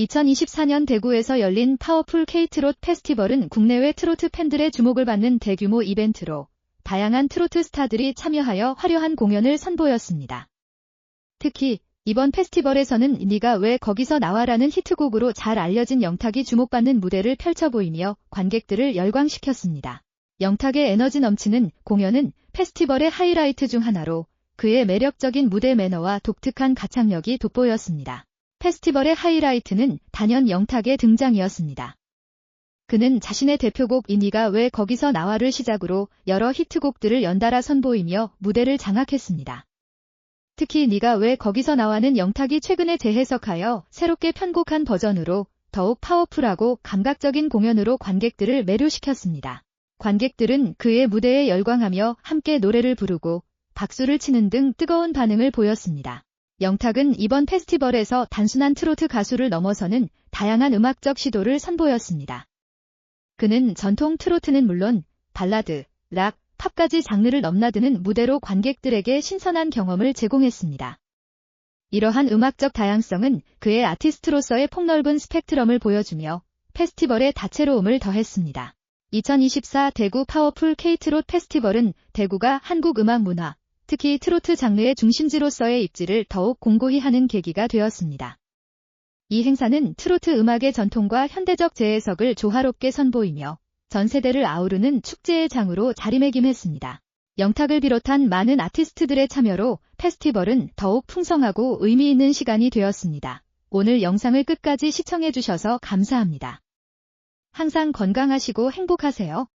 2024년 대구에서 열린 파워풀 K트롯 페스티벌은 국내외 트로트 팬들의 주목을 받는 대규모 이벤트로 다양한 트로트 스타들이 참여하여 화려한 공연을 선보였습니다. 특히 이번 페스티벌에서는 네가 왜 거기서 나와라는 히트곡으로 잘 알려진 영탁이 주목받는 무대를 펼쳐 보이며 관객들을 열광시켰습니다. 영탁의 에너지 넘치는 공연은 페스티벌의 하이라이트 중 하나로 그의 매력적인 무대 매너와 독특한 가창력이 돋보였습니다. 페스티벌의 하이라이트는 단연 영탁의 등장이었습니다. 그는 자신의 대표곡 이니가 왜 거기서 나와를 시작으로 여러 히트곡들을 연달아 선보이며 무대를 장악했습니다. 특히 네가 왜 거기서 나와는 영탁이 최근에 재해석하여 새롭게 편곡한 버전으로 더욱 파워풀하고 감각적인 공연으로 관객들을 매료시켰습니다. 관객들은 그의 무대에 열광하며 함께 노래를 부르고 박수를 치는 등 뜨거운 반응을 보였습니다. 영탁은 이번 페스티벌에서 단순한 트로트 가수를 넘어서는 다양한 음악적 시도를 선보였습니다. 그는 전통 트로트는 물론 발라드, 락, 팝까지 장르를 넘나드는 무대로 관객들에게 신선한 경험을 제공했습니다. 이러한 음악적 다양성은 그의 아티스트로서의 폭넓은 스펙트럼을 보여주며 페스티벌의 다채로움을 더했습니다. 2024 대구 파워풀 K트롯 페스티벌은 대구가 한국 음악 문화, 특히 트로트 장르의 중심지로서의 입지를 더욱 공고히 하는 계기가 되었습니다. 이 행사는 트로트 음악의 전통과 현대적 재해석을 조화롭게 선보이며 전 세대를 아우르는 축제의 장으로 자리매김했습니다. 영탁을 비롯한 많은 아티스트들의 참여로 페스티벌은 더욱 풍성하고 의미 있는 시간이 되었습니다. 오늘 영상을 끝까지 시청해주셔서 감사합니다. 항상 건강하시고 행복하세요.